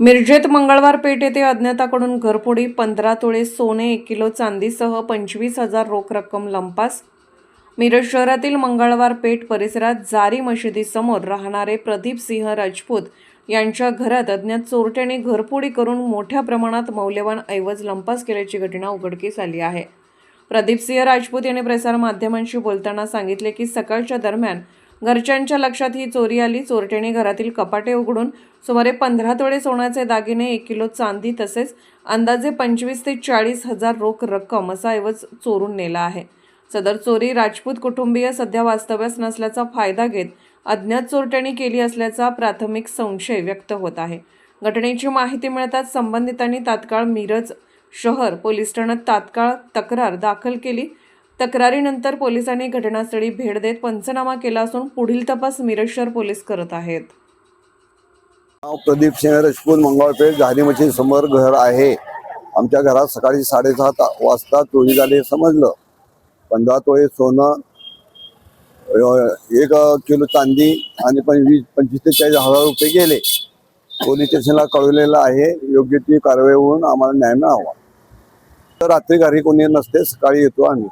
मिरजेत मंगळवार पेठ येथे अज्ञाताकडून घरफोडी पंधरा तोळे सोने एक किलो चांदीसह पंचवीस हजार रोख रक्कम लंपास. मिरज शहरातील मंगळवार पेठ परिसरात जारी मशिदीसमोर राहणारे प्रदीप सिंह राजपूत यांच्या घरात अज्ञात चोरट्याने घरफोडी करून मोठ्या प्रमाणात मौल्यवान ऐवज लंपास केल्याची घटना उघडकीस आली आहे. प्रदीप सिंह राजपूत यांनी प्रसारमाध्यमांशी बोलताना सांगितले की सकाळच्या दरम्यान घरच्यांच्या लक्षात ही चोरी आली. चोरट्याने घरातील कपाटे उघडून सुमारे पंधरा तोळे सोन्याचे दागिने एक किलो चांदी तसेच अंदाजे पंचवीस ते चाळीस हजार रोख रक्कम असा ऐवज चोरून नेला आहे. सदर चोरी राजपूत कुटुंबीय सध्या वास्तव्यास नसल्याचा फायदा घेत अज्ञात चोरट्यांनी केली असल्याचा प्राथमिक संशय व्यक्त होत आहे. घटनेची माहिती मिळताच संबंधितांनी तात्काळ मिरज शहर पोलीस ठाण्यात तात्काळ तक्रार दाखल केली. तक्रारीनंतर पोलिसांनी घटनास्थळी भेट देत पंचनामा केला असून पुढील तपास मिरज पोलीस करत आहेत. नाव प्रदीप सिंह राजपूत मंगळपेठ झारीमची समोर घर आहे. आमच्या घरात सकाळी साडेसात वाजता चोरी झाली हे समजलं. पंधरा तोळे सोनं एक किलो चांदी आणि पण वीस पंचवीस ते चाळीस हजार रुपये गेले. पोलीस स्टेशनला कळवलेलं आहे योग्य ती कारवाई होऊन आम्हाला न्याय मिळावा. तर रात्री घरी कोणी नसते सकाळी येतो आम्ही.